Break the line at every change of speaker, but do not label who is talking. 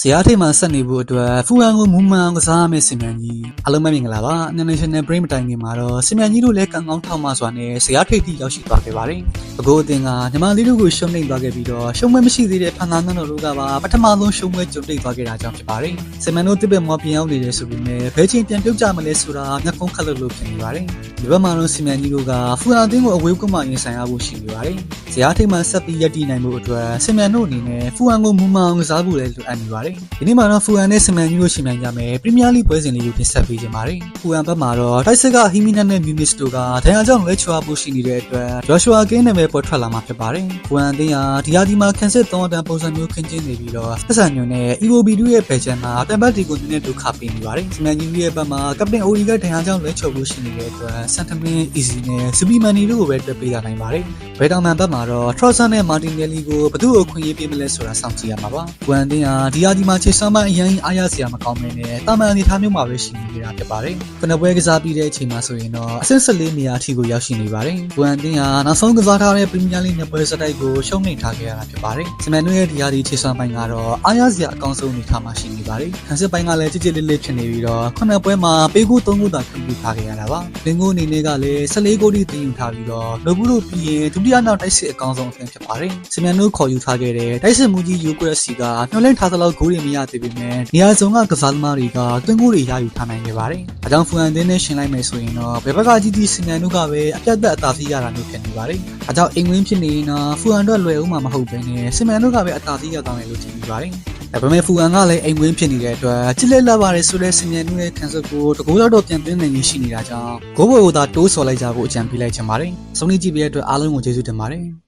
ဇရာထိတ်မှဆက်နေဖို့အတွက်ဖူဟန်ကိုမူမှန်အောင်ကစားရမယ့်စင်မြန်ကြီးအားလုံးပဲမင်္ဂလာပါ International Brain မတိုင်ခင်မှာတော့စင်မြန်ကြီးတို့လည်းကံကောင်းထောက်မှစွာနဲ့ဇရာထိတ်ထိရောက်ရှိသွားခဲ့ပါတယ်။ အကိုအတင်ကညီမလေးတို့ကိုရှုံးနိမ့်သွားခဲ့ပြီးတော့ရှုံးပွဲမရှိသေးတဲ့ဖန်သားနန်းတော်တို့ကပါပထမဆုံးရှုံးပွဲကြုံတွေ့သွားခဲ့တာကြောင့်ဖြစ်ပါတယ်။စင်မြန်တို့တစ်ပက်မော်ပြန်ရောက်နေတယ်ဆိုပေမဲ့ဘယ်ချိန်ပြန်ပြုတ်ကြမလဲဆိုတာမျက်ကုန်းခက်လို့လို့ဖြစ်နေပါတယ်။ဒီဘက်မှာတော့စင်မြန်ကြီးတို့ကဖူဟန်အတင်းကိုအဝေးကမှရင်ဆိုင်ရဖို့ရှိနေပါတယ်။ဇရာထိတ်မှဆက်ပြီးရည်တည်နိုင်မှုအတွက်စင်မြန်တို့အနေနဲ့ဖူဟန်ကိုမူမှန်အောင်ကစားဖို့လည်းလိုအပ်နေပါတယ်။ဒီနေ့မှာတော့ဖူဟန်နဲ့စင်မြန်ကြီးတို့ရှင်မြန်ကြမယ်ပရီးမီးယားလိပွဲစဉ်လေးကိုတင်ဆက်ပေးကြပါမယ်။ဖူဟန်ဘက်မှာတော့တိုက်စစ်ကဟီမီနက်နဲ့မြူနစ်တို့ကဒဏ်ရာကြောင့်လဲချွာဖို့ရှိနေတဲ့အတွက်ဂျော်ရှွာကင်းနဲ့ပဲပေါ်ထွက်လာမှာဖြစ်ပါတယ်။ဖူဟန်အသင်းဟာဒီဟာဒီမှာကန်စစ်3အတန်းပုံစံမျိုးခင်းကျင်းနေပြီးတော့ဆက်ဆံညွန်နဲ့ EOB တို့ရဲ့ဘယ်ချန်မှာတန်ပတ်တီကိုနည်းနည်းဒုက္ခပေးနေပါတယ်။စင်မြန်ကြီးရဲ့ဘက်မှာကပတင်အိုရီကဒဏ်ရာကြောင့်လဲချော်ဖို့ရှိနေတဲ့အတွက်စန်တမင် easy နဲ့စပီမန်နီတို့ကိုပဲတွေ့ပေးလာနိုင်ပါတယ်။ဘယ်တောင်မန်ဘက်မှာတော့ Trotson နဲ့ Martinelli ကိုဘသူ့ကိုခွင့်ရေးပေးမလဲဆိုတာစောင့်ကြည့်ရမှာပါ။ဖူဟန်အသင်းဟာဒီဟာဒီမှာခြေဆောင်မအရင်အားရစရာမကောင်းမင်းနဲ့တာမန်အနေထားမျိုးမှာပဲရှိနေကြတာဖြစ်ပါတယ်။ခုနပွဲကစားပြီးတဲ့အချိန်မှာဆိုရင်တော့အဆင့်14နေရာအထိကိုရောက်ရှိနေပါတယ်။ဘူအန်တင်းဟာနောက်ဆုံးကစားထားတဲ့ပရီးမီးယားလိနှစ်ပွဲစတိုက်ကိုရှုံးနိမ့်ထားခဲ့ရတာဖြစ်ပါတယ်။စမန်နွေရဲ့ဒီဟာဒီခြေစွမ်းပိုင်းကတော့အားရစရာအကောင်းဆုံးအနေထားမှာရှိနေပါတယ်။ဟန်စစ်ပိုင်းကလည်းကြစ်ကြစ်လေးလေးဖြစ်နေပြီးတော့ခုနပွဲမှာပေးကို3ခုသာပြုလုပ်ထားခဲ့ရတာပါ။လင်ကိုအနေနဲ့ကလည်း14ဂိုးထိတင်ယူထားပြီးတော့လိုဘူးလို့ပြီးရင်ဒုတိယနောက်တိုက်စစ်အကောင်းဆုံးအသင်းဖြစ်ပါတယ်။စမန်နွေခေါ်ယူထားခဲ့တဲ့တိုက်စစ်မူကြီးယူကရက်စီကမျှော်လင့်ထားသလောက်ဂိုးတွေမရသေးပေမဲ့နေရာစုံကကစားသမားတွေကတွင်းဂိုးတွေရယူထားနိုင်ခဲ့ပါတယ်။အကြောင်းဖူအန်တင်းနဲ့ရှင်လိုက်မယ်ဆိုရင်တော့ဘယ်ဘက်ကကြီးကြီးစင်မြန်တို့ကပဲအပြတ်သက်အသာစီးရတာမျိုးဖြစ်နေပါတယ်။ အကြောင်းအိမ်ဝင်းဖြစ်နေရင်တော့ဖူအန်တို့လွယ်ဦးမှာမဟုတ်ဘဲနဲ့စင်မြန်တို့ကပဲအသာစီးရသွားမယ်လို့ထင်မိပါတယ်။ဒါပေမဲ့ဖူအန်ကလည်းအိမ်ဝင်းဖြစ်နေတဲ့အတွက်ချစ်လက်လာပါတယ်ဆိုတဲ့စင်မြန်တို့ရဲ့ခံစားကိုတကူလောက်တော့ပြန်သွင်းနိုင်ရရှိနေတာကြောင့်ဂိုးဘော်ကိုသာတိုးဆော်လိုက်ကြဖို့အကြံပေးလိုက်ချင်ပါတယ်။ဆုံးဖြတ်ကြည့်ပေးတဲ့အတွက်အားလုံးကိုကျေးဇူးတင်ပါတယ်။